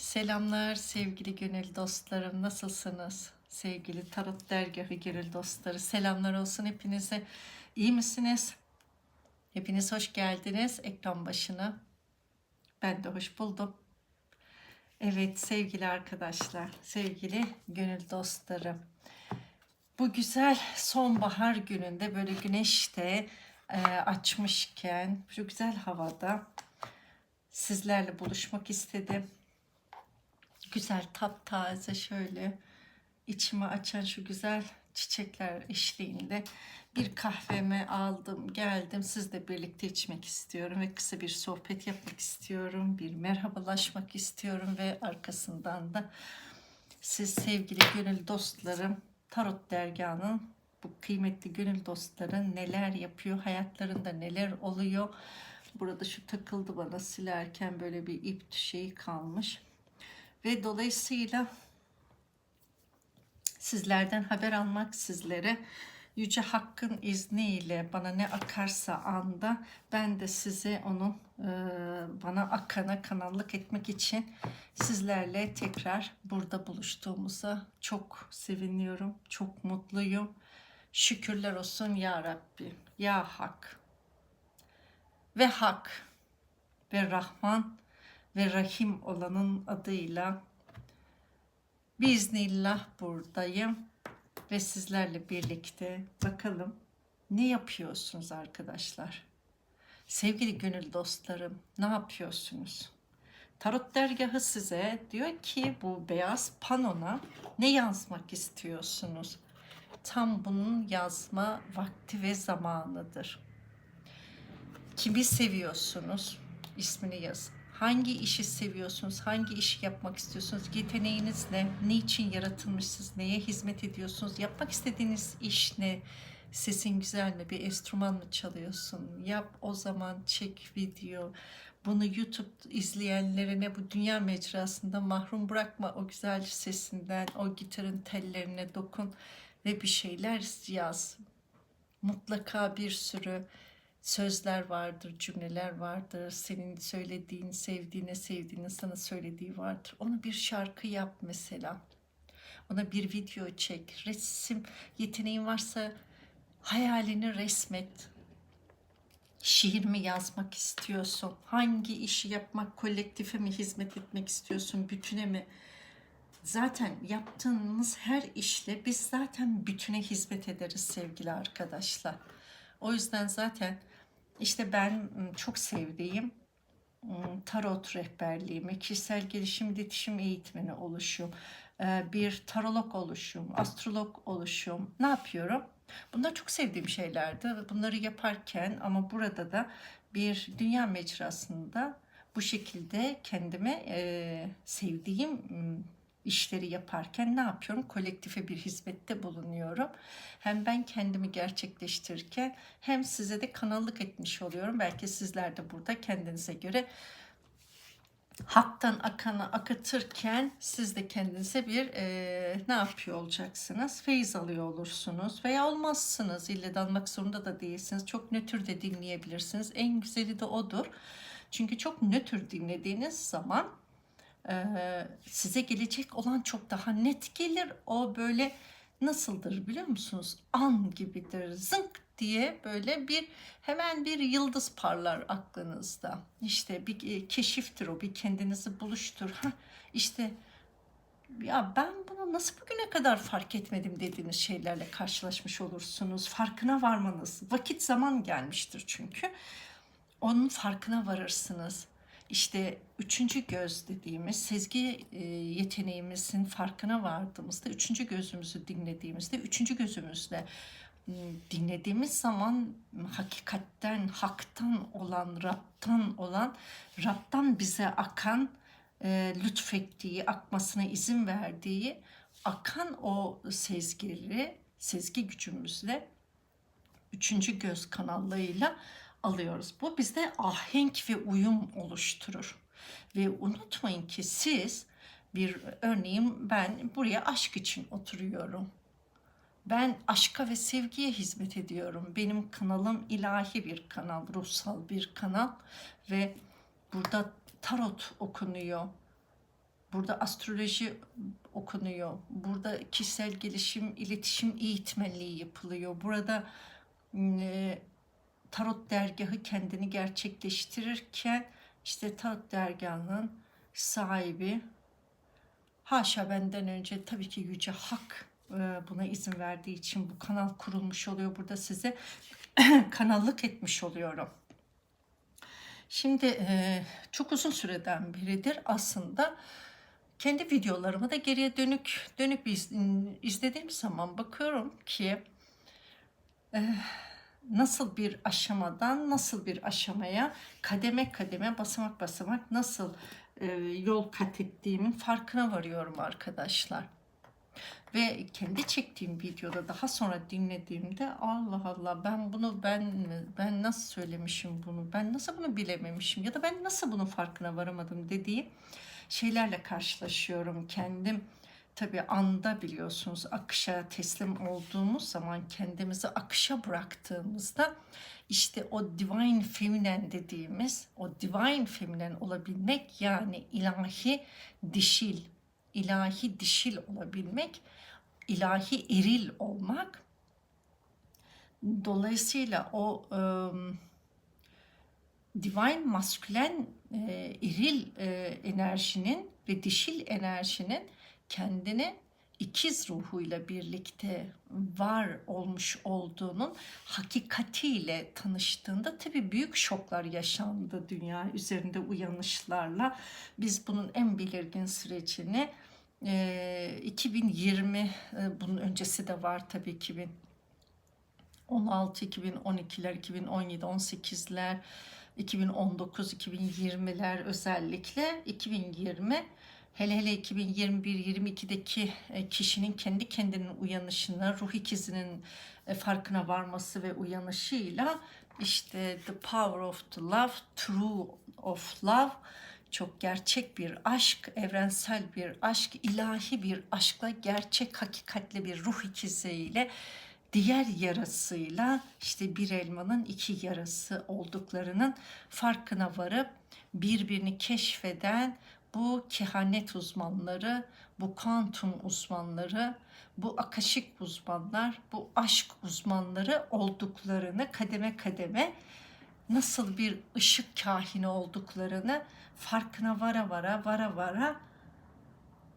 Selamlar sevgili gönül dostlarım. Nasılsınız? Sevgili Tarot Dergahı gönül dostları. Selamlar olsun hepinize. İyi misiniz? Hepiniz hoş geldiniz ekran başına. Ben de hoş buldum. Evet sevgili arkadaşlar, sevgili gönül dostlarım. Bu güzel sonbahar gününde böyle güneşte e, açmışken şu güzel havada sizlerle buluşmak istedim güzel taptaze şöyle içimi açan şu güzel çiçekler eşliğinde bir kahvemi aldım geldim. Sizle birlikte içmek istiyorum ve kısa bir sohbet yapmak istiyorum bir merhabalaşmak istiyorum ve arkasından da siz sevgili gönül dostlarım Tarot Dergahı'nın bu kıymetli gönül dostları neler yapıyor hayatlarında neler oluyor? Burada şu takıldı bana silerken böyle bir ip şeyi kalmış ve dolayısıyla sizlerden haber almak sizlere Yüce Hakk'ın izniyle bana ne akarsa anda ben de size onu e, bana akana kanallık etmek için sizlerle tekrar burada buluştuğumuza çok seviniyorum, çok mutluyum. Şükürler olsun ya Rabbi, ya Hak ve Hak ve Rahman ve Rahim olanın adıyla biiznillah buradayım ve sizlerle birlikte bakalım ne yapıyorsunuz arkadaşlar? Sevgili gönül dostlarım ne yapıyorsunuz? Tarot dergahı size diyor ki bu beyaz panona ne yazmak istiyorsunuz? Tam bunun yazma vakti ve zamanıdır. Kimi seviyorsunuz? İsmini yazın. Hangi işi seviyorsunuz? Hangi işi yapmak istiyorsunuz? Yeteneğiniz ne? Niçin yaratılmışsınız? Neye hizmet ediyorsunuz? Yapmak istediğiniz iş ne? Sesin güzel mi? Bir enstrüman mı çalıyorsun? Yap o zaman çek video. Bunu YouTube izleyenlerine bu dünya mecrasında mahrum bırakma o güzel sesinden, o gitarın tellerine dokun ve bir şeyler yaz. Mutlaka bir sürü sözler vardır, cümleler vardır. Senin söylediğin, sevdiğine, sevdiğine sana söylediği vardır. Onu bir şarkı yap mesela. Ona bir video çek. Resim yeteneğin varsa hayalini resmet. Şiir mi yazmak istiyorsun? Hangi işi yapmak, kolektife mi hizmet etmek istiyorsun, bütüne mi? Zaten yaptığımız her işle biz zaten bütüne hizmet ederiz sevgili arkadaşlar. O yüzden zaten işte ben çok sevdiğim tarot rehberliğimi, kişisel gelişim iletişim eğitimini oluşum, bir tarolog oluşum, astrolog oluşum. Ne yapıyorum? Bunlar çok sevdiğim şeylerdi. Bunları yaparken ama burada da bir dünya mecrasında bu şekilde kendime sevdiğim işleri yaparken ne yapıyorum? Kolektife bir hizmette bulunuyorum. Hem ben kendimi gerçekleştirirken hem size de kanallık etmiş oluyorum. Belki sizler de burada kendinize göre haktan akana akıtırken siz de kendinize bir e, ne yapıyor olacaksınız? Feyiz alıyor olursunuz veya olmazsınız. İlle de almak zorunda da değilsiniz. Çok nötr de dinleyebilirsiniz. En güzeli de odur. Çünkü çok nötr dinlediğiniz zaman size gelecek olan çok daha net gelir. O böyle nasıldır biliyor musunuz? An gibidir. Zınk diye böyle bir hemen bir yıldız parlar aklınızda. İşte bir e, keşiftir o, bir kendinizi buluştur. Ha, işte ya ben bunu nasıl bugüne kadar fark etmedim dediğiniz şeylerle karşılaşmış olursunuz. Farkına varmanız, vakit zaman gelmiştir çünkü. Onun farkına varırsınız. İşte üçüncü göz dediğimiz sezgi e, yeteneğimizin farkına vardığımızda, üçüncü gözümüzü dinlediğimizde, üçüncü gözümüzle dinlediğimiz zaman hakikatten, haktan olan, Rab'tan olan, Rab'dan bize akan, e, lütfettiği, akmasına izin verdiği, akan o sezgileri, sezgi gücümüzle, üçüncü göz kanallığıyla alıyoruz. Bu bizde ahenk ve uyum oluşturur. Ve unutmayın ki siz bir örneğin ben buraya aşk için oturuyorum. Ben aşka ve sevgiye hizmet ediyorum. Benim kanalım ilahi bir kanal, ruhsal bir kanal ve burada tarot okunuyor. Burada astroloji okunuyor. Burada kişisel gelişim, iletişim eğitmenliği yapılıyor. Burada tarot dergahı kendini gerçekleştirirken işte tarot dergahının sahibi haşa benden önce tabii ki Yüce Hak e, buna izin verdiği için bu kanal kurulmuş oluyor. Burada size kanallık etmiş oluyorum. Şimdi e, çok uzun süreden beridir aslında kendi videolarımı da geriye dönük dönüp iz- izlediğim zaman bakıyorum ki e, nasıl bir aşamadan nasıl bir aşamaya kademe kademe basamak basamak nasıl e, yol kat ettiğimin farkına varıyorum arkadaşlar. Ve kendi çektiğim videoda daha sonra dinlediğimde Allah Allah ben bunu ben ben nasıl söylemişim bunu ben nasıl bunu bilememişim ya da ben nasıl bunun farkına varamadım dediğim şeylerle karşılaşıyorum kendim. Tabii anda biliyorsunuz akışa teslim olduğumuz zaman kendimizi akışa bıraktığımızda işte o divine feminine dediğimiz o divine feminine olabilmek yani ilahi dişil ilahi dişil olabilmek ilahi eril olmak. Dolayısıyla o ım, divine maskülen e, eril e, enerjinin ve dişil enerjinin kendini ikiz ruhuyla birlikte var olmuş olduğunun hakikatiyle tanıştığında tabii büyük şoklar yaşandı dünya üzerinde uyanışlarla. Biz bunun en belirgin sürecini e, 2020 e, bunun öncesi de var tabii 2000 16, 2012'ler, 2017, 18'ler, 2019, 2020'ler özellikle 2020 hele hele 2021-22'deki e, kişinin kendi kendinin uyanışına, ruh ikizinin e, farkına varması ve uyanışıyla işte the power of the love, true of love çok gerçek bir aşk, evrensel bir aşk, ilahi bir aşkla, gerçek hakikatli bir ruh ikiziyle diğer yarasıyla işte bir elmanın iki yarası olduklarının farkına varıp birbirini keşfeden bu kehanet uzmanları, bu kuantum uzmanları, bu akaşik uzmanlar, bu aşk uzmanları olduklarını kademe kademe nasıl bir ışık kahini olduklarını farkına vara vara vara vara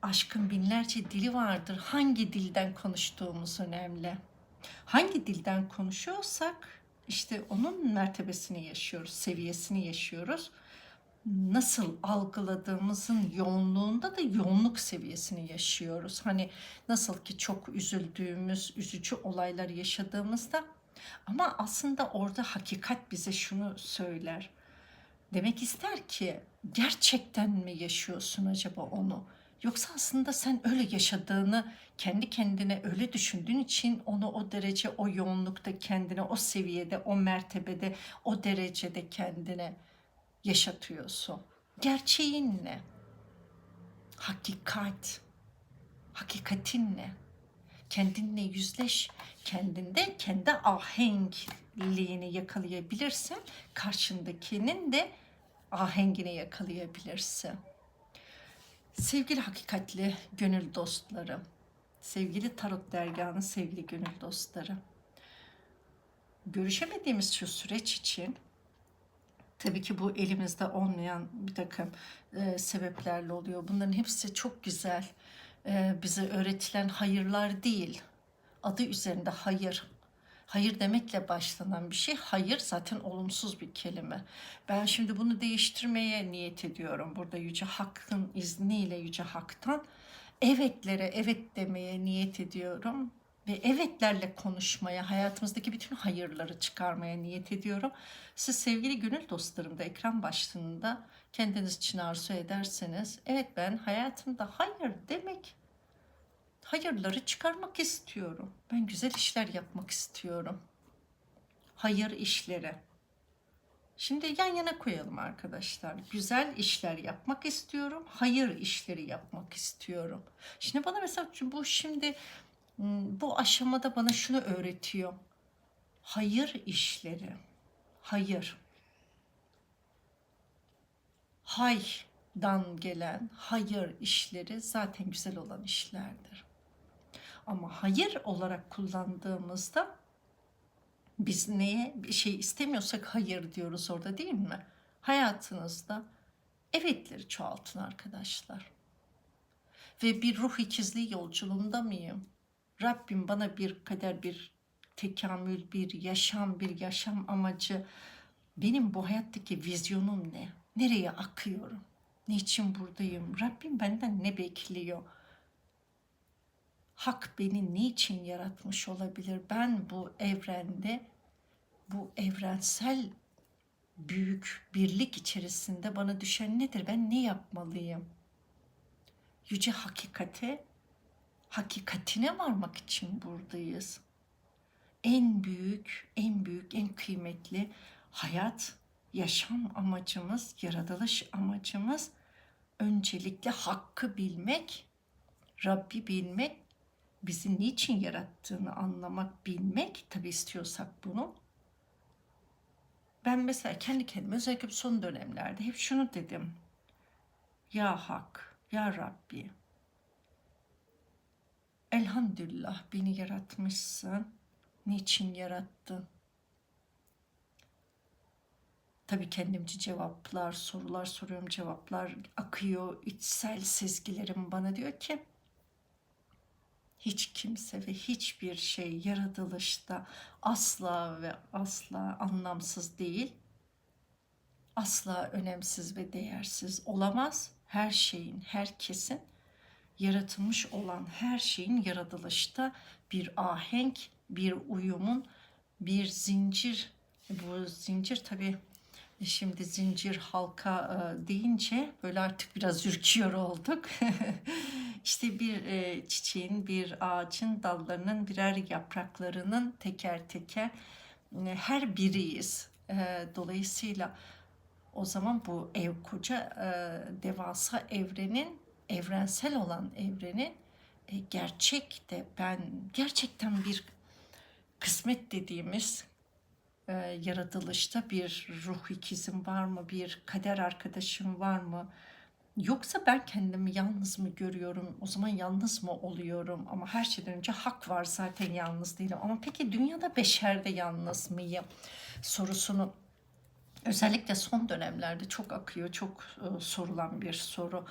aşkın binlerce dili vardır. Hangi dilden konuştuğumuz önemli. Hangi dilden konuşuyorsak işte onun mertebesini yaşıyoruz, seviyesini yaşıyoruz. Nasıl algıladığımızın yoğunluğunda da yoğunluk seviyesini yaşıyoruz. Hani nasıl ki çok üzüldüğümüz, üzücü olaylar yaşadığımızda ama aslında orada hakikat bize şunu söyler. Demek ister ki gerçekten mi yaşıyorsun acaba onu? Yoksa aslında sen öyle yaşadığını kendi kendine öyle düşündüğün için onu o derece, o yoğunlukta kendine, o seviyede, o mertebede, o derecede kendine yaşatıyorsun. Gerçeğin ne? Hakikat. Hakikatin ne? Kendinle yüzleş. Kendinde kendi ahengliğini yakalayabilirsen karşındakinin de ahengini yakalayabilirsin. Sevgili hakikatli gönül dostları, sevgili tarot dergahının sevgili gönül dostları. Görüşemediğimiz şu süreç için tabii ki bu elimizde olmayan bir takım e, sebeplerle oluyor. Bunların hepsi çok güzel. E, bize öğretilen hayırlar değil. Adı üzerinde hayır. Hayır demekle başlanan bir şey. Hayır zaten olumsuz bir kelime. Ben şimdi bunu değiştirmeye niyet ediyorum. Burada Yüce Hakk'ın izniyle Yüce Hak'tan evetlere evet demeye niyet ediyorum. Ve evetlerle konuşmaya, hayatımızdaki bütün hayırları çıkarmaya niyet ediyorum. Siz sevgili gönül dostlarım da ekran başlığında kendiniz için arzu ederseniz, evet ben hayatımda hayır demek hayırları çıkarmak istiyorum. Ben güzel işler yapmak istiyorum. Hayır işleri. Şimdi yan yana koyalım arkadaşlar. Güzel işler yapmak istiyorum. Hayır işleri yapmak istiyorum. Şimdi bana mesela bu şimdi bu aşamada bana şunu öğretiyor. Hayır işleri. Hayır. Hay dan gelen hayır işleri zaten güzel olan işlerdir. Ama hayır olarak kullandığımızda biz neye bir şey istemiyorsak hayır diyoruz orada değil mi? Hayatınızda evetleri çoğaltın arkadaşlar. Ve bir ruh ikizliği yolculuğunda mıyım? Rabbim bana bir kader, bir tekamül, bir yaşam, bir yaşam amacı. Benim bu hayattaki vizyonum ne? Nereye akıyorum? Niçin buradayım? Rabbim benden ne bekliyor? Hak beni niçin yaratmış olabilir? Ben bu evrende, bu evrensel büyük birlik içerisinde bana düşen nedir? Ben ne yapmalıyım? Yüce hakikate, hakikatine varmak için buradayız. En büyük, en büyük, en kıymetli hayat, yaşam amacımız, yaratılış amacımız öncelikle hakkı bilmek, Rabbi bilmek, bizi niçin yarattığını anlamak, bilmek tabi istiyorsak bunu. Ben mesela kendi kendime özellikle son dönemlerde hep şunu dedim. Ya Hak, Ya Rabbi. Elhamdülillah beni yaratmışsın. Niçin yarattın? Tabii kendimce cevaplar, sorular soruyorum, cevaplar akıyor. İçsel sezgilerim bana diyor ki hiç kimse ve hiçbir şey yaratılışta asla ve asla anlamsız değil. Asla önemsiz ve değersiz olamaz. Her şeyin, herkesin yaratılmış olan her şeyin yaratılışta bir ahenk, bir uyumun, bir zincir. Bu zincir tabii Şimdi zincir halka e, deyince böyle artık biraz ürküyor olduk. işte bir e, çiçeğin, bir ağacın dallarının birer yapraklarının teker teker e, her biriyiz. Dolayısıyla o zaman bu ev koca devasa evrenin, evrensel olan evrenin gerçek de ben gerçekten bir kısmet dediğimiz e, yaratılışta bir ruh ikizim var mı, bir kader arkadaşım var mı? Yoksa ben kendimi yalnız mı görüyorum? O zaman yalnız mı oluyorum? Ama her şeyden önce hak var zaten yalnız değilim. Ama peki dünyada beşerde yalnız mıyım? Sorusunu özellikle son dönemlerde çok akıyor, çok e, sorulan bir soru.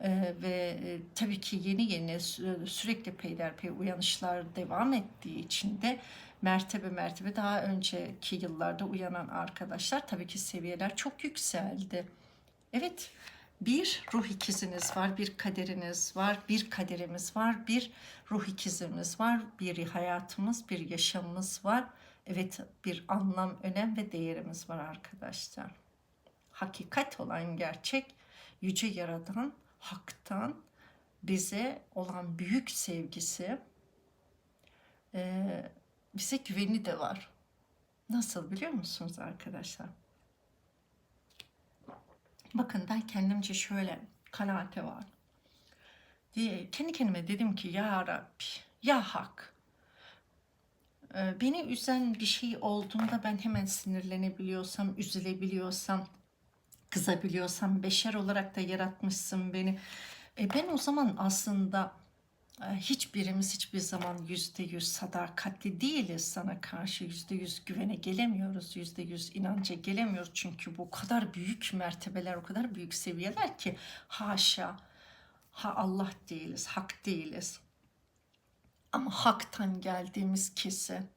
E, ve e, tabii ki yeni yeni sürekli peyderpey uyanışlar devam ettiği için de mertebe mertebe daha önceki yıllarda uyanan arkadaşlar tabii ki seviyeler çok yükseldi. Evet bir ruh ikiziniz var, bir kaderiniz var, bir kaderimiz var, bir ruh ikizimiz var, bir hayatımız, bir yaşamımız var. Evet bir anlam, önem ve değerimiz var arkadaşlar. Hakikat olan gerçek yüce yaradan, haktan bize olan büyük sevgisi, e, bize güveni de var. Nasıl biliyor musunuz arkadaşlar? Bakın ben kendimce şöyle kanaate var. Diye, kendi kendime dedim ki ya Rabbi, ya Hak. Ee, beni üzen bir şey olduğunda ben hemen sinirlenebiliyorsam, üzülebiliyorsam, kızabiliyorsam, beşer olarak da yaratmışsın beni. E ben o zaman aslında ee, hiçbirimiz hiçbir zaman yüzde yüz sadakatli değiliz. Sana karşı yüzde yüz güvene gelemiyoruz yüzde yüz inanca gelemiyoruz. Çünkü bu kadar büyük mertebeler o kadar büyük seviyeler ki haşa ha Allah değiliz hak değiliz ama haktan geldiğimiz kesin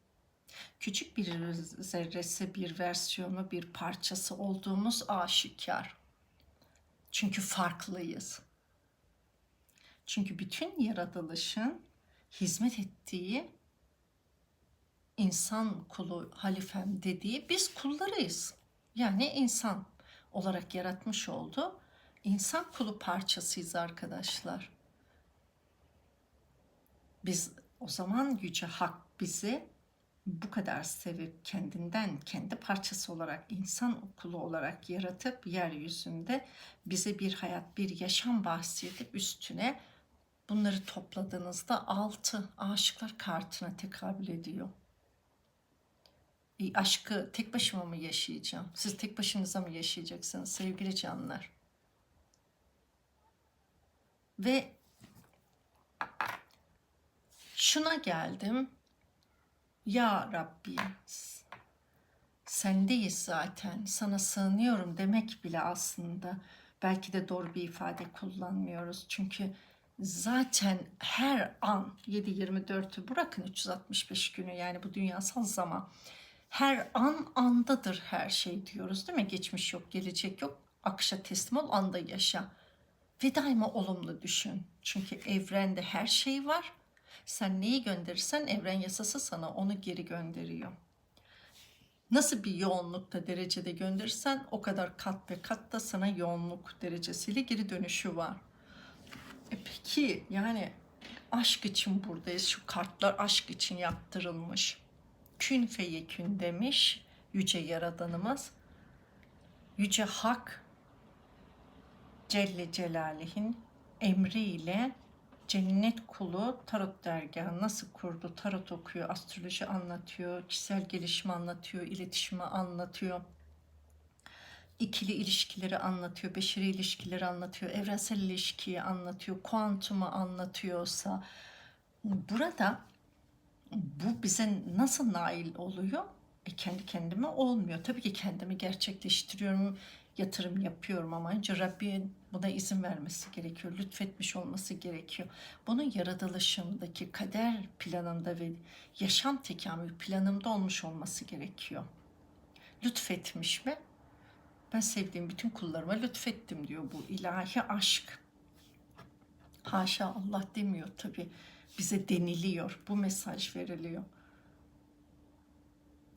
küçük bir zerresi bir versiyonu bir parçası olduğumuz aşikar çünkü farklıyız çünkü bütün yaratılışın hizmet ettiği insan kulu halifem dediği biz kullarıyız. Yani insan olarak yaratmış oldu. İnsan kulu parçasıyız arkadaşlar. Biz o zaman yüce hak bizi bu kadar sevip kendinden kendi parçası olarak insan kulu olarak yaratıp yeryüzünde bize bir hayat bir yaşam bahsedip üstüne Bunları topladığınızda 6 aşıklar kartına tekabül ediyor. E, aşkı tek başıma mı yaşayacağım? Siz tek başınıza mı yaşayacaksınız sevgili canlar? Ve şuna geldim. Ya Rabbi sendeyiz zaten. Sana sığınıyorum demek bile aslında belki de doğru bir ifade kullanmıyoruz. Çünkü zaten her an 7-24'ü bırakın 365 günü yani bu dünyasal zaman her an andadır her şey diyoruz değil mi? Geçmiş yok, gelecek yok. Akışa teslim ol, anda yaşa. Ve daima olumlu düşün. Çünkü evrende her şey var. Sen neyi gönderirsen evren yasası sana onu geri gönderiyor. Nasıl bir yoğunlukta derecede gönderirsen o kadar kat ve kat da sana yoğunluk derecesiyle geri dönüşü var. E peki yani aşk için buradayız. Şu kartlar aşk için yaptırılmış. Kün feyekün demiş yüce yaradanımız. Yüce Hak Celle Celalih'in emriyle cennet kulu tarot dergahı nasıl kurdu? Tarot okuyor, astroloji anlatıyor, kişisel gelişimi anlatıyor, iletişimi anlatıyor. ikili ilişkileri anlatıyor, beşeri ilişkileri anlatıyor, evrensel ilişkiyi anlatıyor, kuantumu anlatıyorsa burada bu bize nasıl nail oluyor? E kendi kendime olmuyor. Tabii ki kendimi gerçekleştiriyorum, yatırım yapıyorum ama önce Rabbin buna izin vermesi gerekiyor, lütfetmiş olması gerekiyor. Bunun yaratılışımdaki kader planında ve yaşam tekamül planımda olmuş olması gerekiyor. Lütfetmiş mi? Ben sevdiğim bütün kullarıma lütfettim diyor bu ilahi aşk. Haşa Allah demiyor tabii. Bize deniliyor. Bu mesaj veriliyor.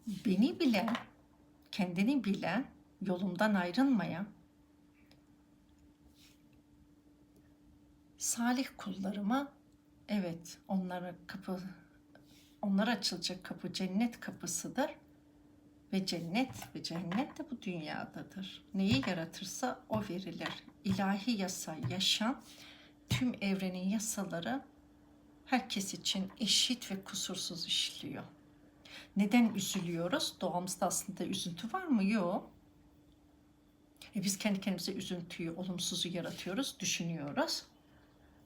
Beni bilen, kendini bilen, yolumdan ayrılmayan salih kullarıma evet onlara kapı onlara açılacak kapı cennet kapısıdır ve cennet ve cennet de bu dünyadadır. Neyi yaratırsa o verilir. İlahi yasa, yaşam, tüm evrenin yasaları herkes için eşit ve kusursuz işliyor. Neden üzülüyoruz? Doğamızda aslında üzüntü var mı? Yok. E biz kendi kendimize üzüntüyü, olumsuzu yaratıyoruz, düşünüyoruz.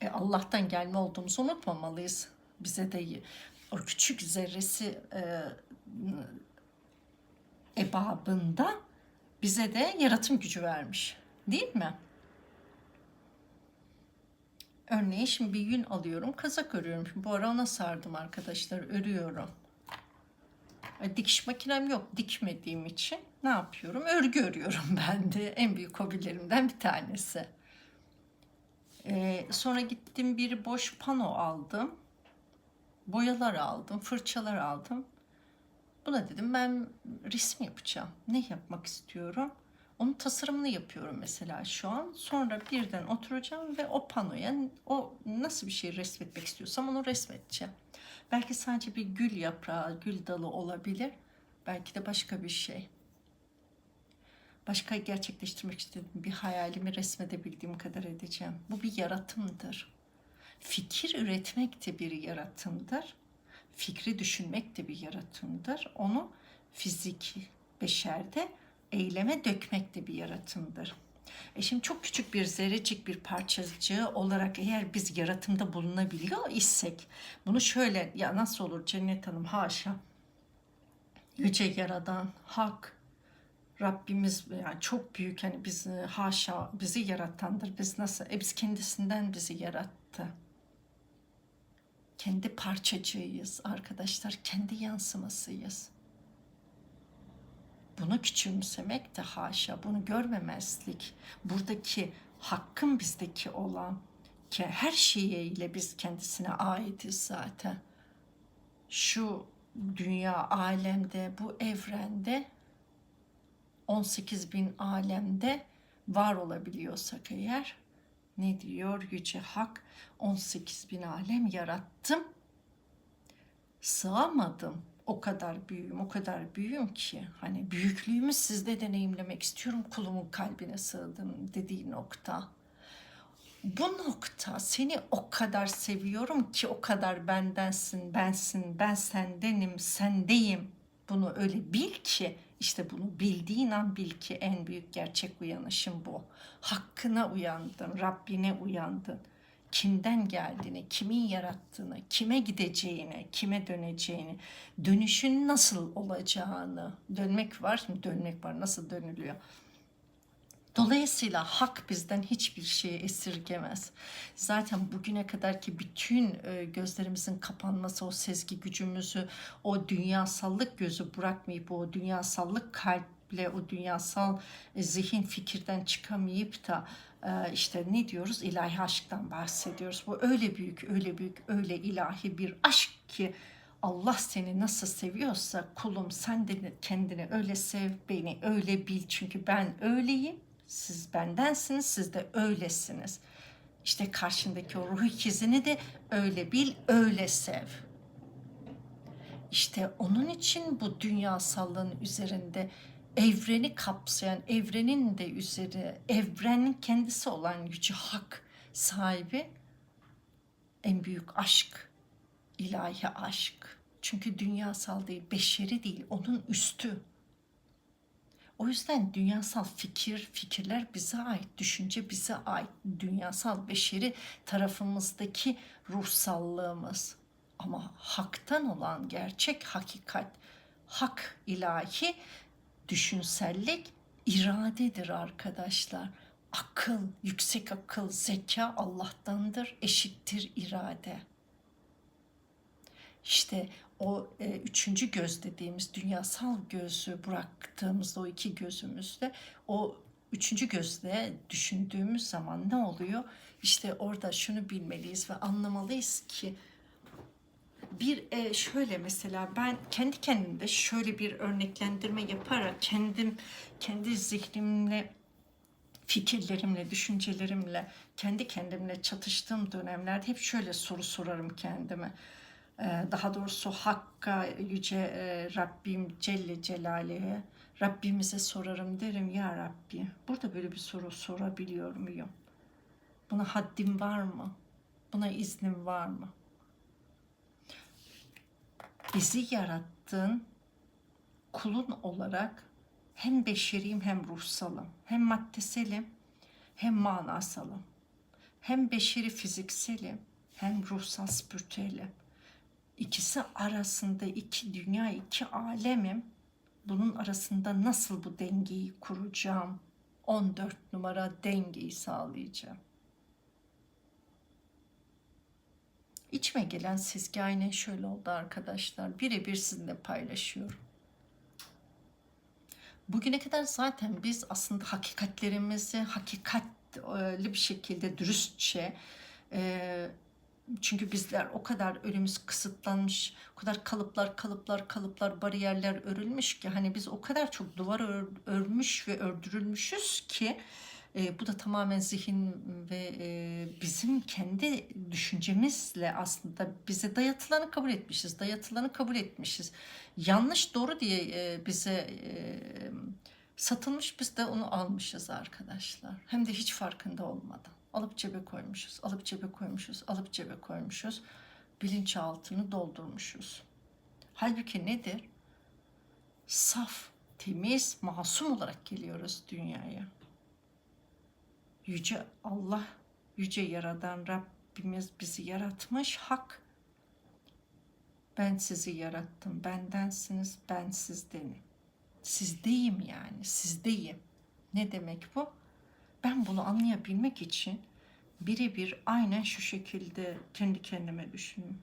E Allah'tan gelme olduğumuzu unutmamalıyız. Bize de o küçük zerresi e, ebabında bize de yaratım gücü vermiş. Değil mi? Örneğin şimdi bir yün alıyorum, kazak örüyorum. Şimdi bu ara ona sardım arkadaşlar, örüyorum. E, Dikiş makinem yok, dikmediğim için ne yapıyorum? Örgü örüyorum ben de. En büyük hobilerimden bir tanesi. Ee, sonra gittim bir boş pano aldım. Boyalar aldım, fırçalar aldım. Buna dedim ben resim yapacağım. Ne yapmak istiyorum? Onun tasarımını yapıyorum mesela şu an. Sonra birden oturacağım ve o panoya o nasıl bir şey resmetmek istiyorsam onu resmedeceğim. Belki sadece bir gül yaprağı, gül dalı olabilir. Belki de başka bir şey. Başka gerçekleştirmek istediğim bir hayalimi resmedebildiğim kadar edeceğim. Bu bir yaratımdır. Fikir üretmek de bir yaratımdır. Fikri düşünmek de bir yaratımdır. Onu fizik beşerde eyleme dökmek de bir yaratımdır. E şimdi çok küçük bir zerrecik bir parçacığı olarak eğer biz yaratımda bulunabiliyor isek bunu şöyle ya nasıl olur Cennet Hanım haşa yüce yaradan hak Rabbimiz yani çok büyük hani biz haşa bizi yaratandır biz nasıl e biz kendisinden bizi yarattı kendi parçacığıyız arkadaşlar kendi yansımasıyız bunu küçümsemek de haşa, bunu görmemezlik. Buradaki hakkın bizdeki olan ki her şeyiyle biz kendisine aitiz zaten. Şu dünya alemde, bu evrende 18 bin alemde var olabiliyorsak eğer ne diyor Yüce Hak 18 bin alem yarattım sığamadım o kadar büyüğüm, o kadar büyüğüm ki hani büyüklüğümü sizde deneyimlemek istiyorum kulumun kalbine sığdım dediği nokta. Bu nokta seni o kadar seviyorum ki o kadar bendensin, bensin, ben sendenim, sendeyim. Bunu öyle bil ki işte bunu bildiğin an bil ki en büyük gerçek uyanışın bu. Hakkına uyandın, Rabbine uyandın. kimden geldiğini, kimin yarattığını, kime gideceğini, kime döneceğini, dönüşün nasıl olacağını, dönmek var mı? Dönmek var. Nasıl dönülüyor? Dolayısıyla hak bizden hiçbir şeyi esirgemez. Zaten bugüne kadarki bütün e, gözlerimizin kapanması, o sezgi gücümüzü, o dünyasallık gözü bırakmayıp o dünyasallık kalple, o dünyasal e, zihin fikirden çıkamayıp da e, işte ne diyoruz? İlahi aşktan bahsediyoruz. Bu öyle büyük, öyle büyük, öyle ilahi bir aşk ki Allah seni nasıl seviyorsa kulum sen de kendini öyle sev, beni öyle bil. Çünkü ben öyleyim. Siz bendensiniz, siz de öylesiniz. İşte karşındaki o ruh ikizini de öyle bil, öyle sev. İşte onun için bu dünyasallığın üzerinde evreni kapsayan, evrenin de üzeri, evrenin kendisi olan gücü hak sahibi en büyük aşk, ilahi aşk. Çünkü dünyasal değil, beşeri değil, onun üstü. O yüzden dünyasal fikir, fikirler bize ait, düşünce bize ait. Dünyasal, beşeri tarafımızdaki ruhsallığımız. Ama haktan olan gerçek hakikat, hak ilahi, düşünsellik iradedir arkadaşlar. Akıl, yüksek akıl, zeka Allah'tandır, eşittir irade. İşte o e, üçüncü göz dediğimiz dünyasal gözü bıraktığımızda o iki gözümüzde o üçüncü gözle düşündüğümüz zaman ne oluyor? İşte orada şunu bilmeliyiz ve anlamalıyız ki bir e, şöyle mesela ben kendi kendimde şöyle bir örneklendirme yaparak kendim kendi zihnimle fikirlerimle, düşüncelerimle, kendi kendimle çatıştığım dönemlerde hep şöyle soru sorarım kendime. Ee, daha doğrusu Hakk'a Yüce e, Rabbim Celle Celaluhu'ya Rabbimize sorarım derim ya Rabbi burada böyle bir soru sorabiliyor muyum? Buna haddim var mı? Buna iznim var mı? Bizi yarattığın kulun olarak hem beşeriyim hem ruhsalım, hem maddeselim hem manasalım. Hem beşeri fizikselim hem ruhsal spiritüelim ikisi arasında iki dünya, iki alemim. Bunun arasında nasıl bu dengeyi kuracağım? 14 numara dengeyi sağlayacağım. İçime gelen sezgi aynen şöyle oldu arkadaşlar. Birebir sizinle paylaşıyorum. Bugüne kadar zaten biz aslında hakikatlerimizi hakikatli bir şekilde dürüstçe çünkü bizler o kadar önümüz kısıtlanmış, o kadar kalıplar, kalıplar, kalıplar, bariyerler örülmüş ki hani biz o kadar çok duvar ör, örmüş ve ördürülmüşüz ki e, bu da tamamen zihin ve e, bizim kendi düşüncemizle aslında bize dayatılanı kabul etmişiz, dayatılanı kabul etmişiz. Yanlış doğru diye e, bize e, satılmış biz de onu almışız arkadaşlar. Hem de hiç farkında olmadan. Alıp cebe koymuşuz, alıp cebe koymuşuz, alıp cebe koymuşuz. Bilinçaltını doldurmuşuz. Halbuki nedir? Saf, temiz, masum olarak geliyoruz dünyaya. Yüce Allah, yüce yaradan Rabbimiz bizi yaratmış, hak. Ben sizi yarattım, bendensiniz, ben sizdenim. Sizdeyim yani, sizdeyim. Ne demek bu? Ben bunu anlayabilmek için birebir aynen şu şekilde kendi kendime düşünüyorum.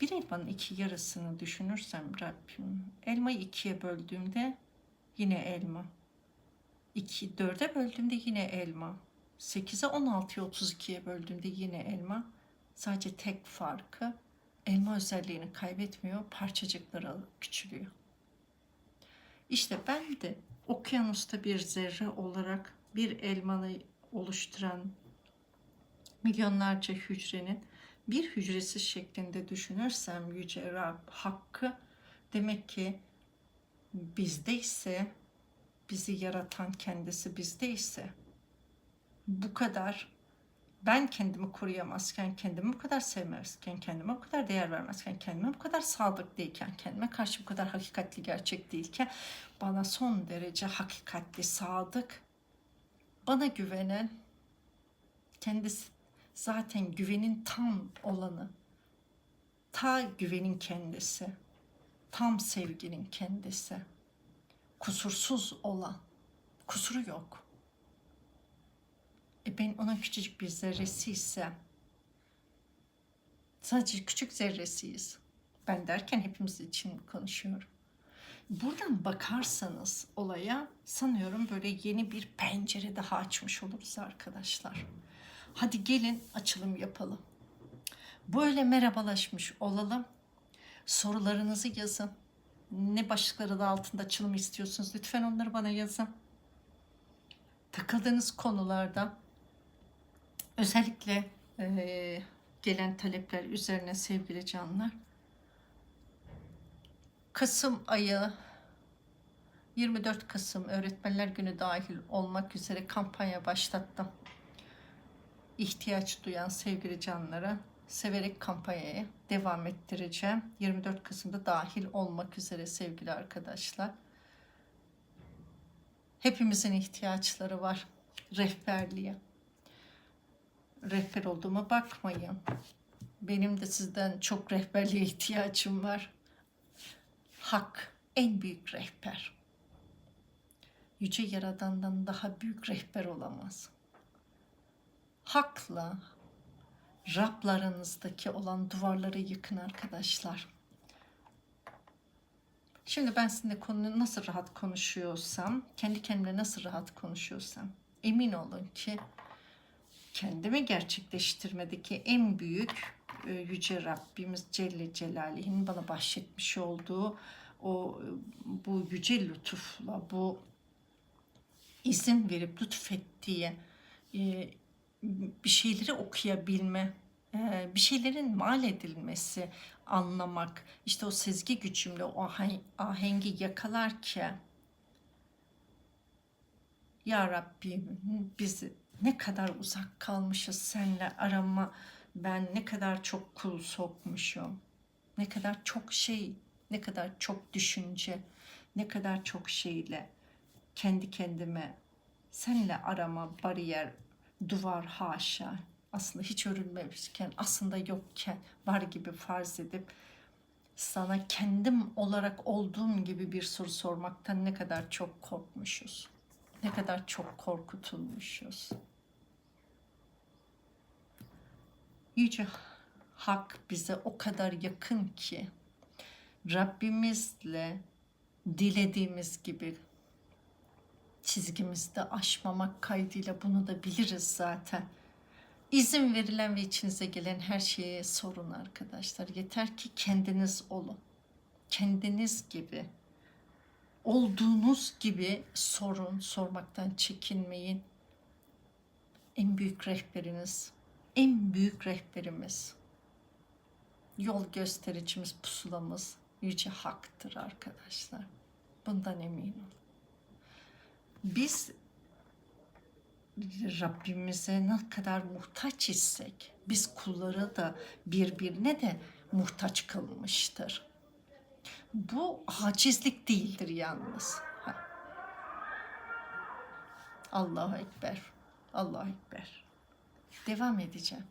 Bir elmanın iki yarısını düşünürsem Rabbim, elmayı ikiye böldüğümde yine elma. 2 dörde böldüğümde yine elma. 8'e 16'ya 32'ye böldüğümde yine elma. Sadece tek farkı elma özelliğini kaybetmiyor, parçacıklara küçülüyor. İşte ben de okyanusta bir zerre olarak bir elmanı oluşturan milyonlarca hücrenin bir hücresi şeklinde düşünürsem Yüce Rab hakkı demek ki bizde ise bizi yaratan kendisi bizde ise bu kadar ben kendimi koruyamazken, kendimi bu kadar sevmezken, kendime bu kadar değer vermezken, kendime bu kadar sadık değilken, kendime karşı bu kadar hakikatli gerçek değilken bana son derece hakikatli, sadık bana güvenen, kendisi zaten güvenin tam olanı. Ta güvenin kendisi. Tam sevginin kendisi. Kusursuz olan. Kusuru yok. E ben onun küçücük bir zerresi ise sadece küçük zerresiyiz. Ben derken hepimiz için konuşuyorum. Buradan bakarsanız olaya sanıyorum böyle yeni bir pencere daha açmış oluruz arkadaşlar. Hadi gelin açılım yapalım. Böyle merhabalaşmış olalım. Sorularınızı yazın. Ne başlıkları da altında açılım istiyorsunuz lütfen onları bana yazın. Takıldığınız konularda özellikle eee, gelen talepler üzerine sevgili canlar. Kasım ayı 24 Kasım Öğretmenler Günü dahil olmak üzere kampanya başlattım. İhtiyaç duyan sevgili canlara severek kampanyaya devam ettireceğim. 24 Kasım'da dahil olmak üzere sevgili arkadaşlar. Hepimizin ihtiyaçları var rehberliğe. Rehber olduğuma bakmayın. Benim de sizden çok rehberliğe ihtiyacım var. Hak en büyük rehber. Yüce Yaradan'dan daha büyük rehber olamaz. Hakla Rablarınızdaki olan duvarları yıkın arkadaşlar. Şimdi ben sizinle konuyu nasıl rahat konuşuyorsam, kendi kendime nasıl rahat konuşuyorsam emin olun ki kendimi gerçekleştirmedeki en büyük yüce Rabbimiz Celle Celaluhu'nun bana bahşetmiş olduğu o e, bu yüce lütufla bu izin verip lütfettiği e, bir şeyleri okuyabilme, e, bir şeylerin mal edilmesi, anlamak, işte o sezgi gücümle o ahen- ahengi yakalarken ya Rabbim biz ne kadar uzak kalmışız seninle arama ben ne kadar çok kul sokmuşum. Ne kadar çok şey, ne kadar çok düşünce, ne kadar çok şeyle kendi kendime seninle arama bariyer, duvar haşa. Aslında hiç örülmemişken, aslında yokken var gibi farz edip sana kendim olarak olduğum gibi bir soru sormaktan ne kadar çok korkmuşuz. Ne kadar çok korkutulmuşuz. Yüce Hak bize o kadar yakın ki Rabbimizle dilediğimiz gibi çizgimizde aşmamak kaydıyla bunu da biliriz zaten. İzin verilen ve içinize gelen her şeye sorun arkadaşlar. Yeter ki kendiniz olun. Kendiniz gibi olduğunuz gibi sorun, sormaktan çekinmeyin. En büyük rehberiniz, en büyük rehberimiz, yol göstericimiz, pusulamız yüce haktır arkadaşlar. Bundan eminim. Biz Rabbimize ne kadar muhtaç isek, biz kulları da birbirine de muhtaç kılmıştır. Bu acizlik değildir yalnız. Allahu Ekber. Allahu Ekber. Devam edeceğim.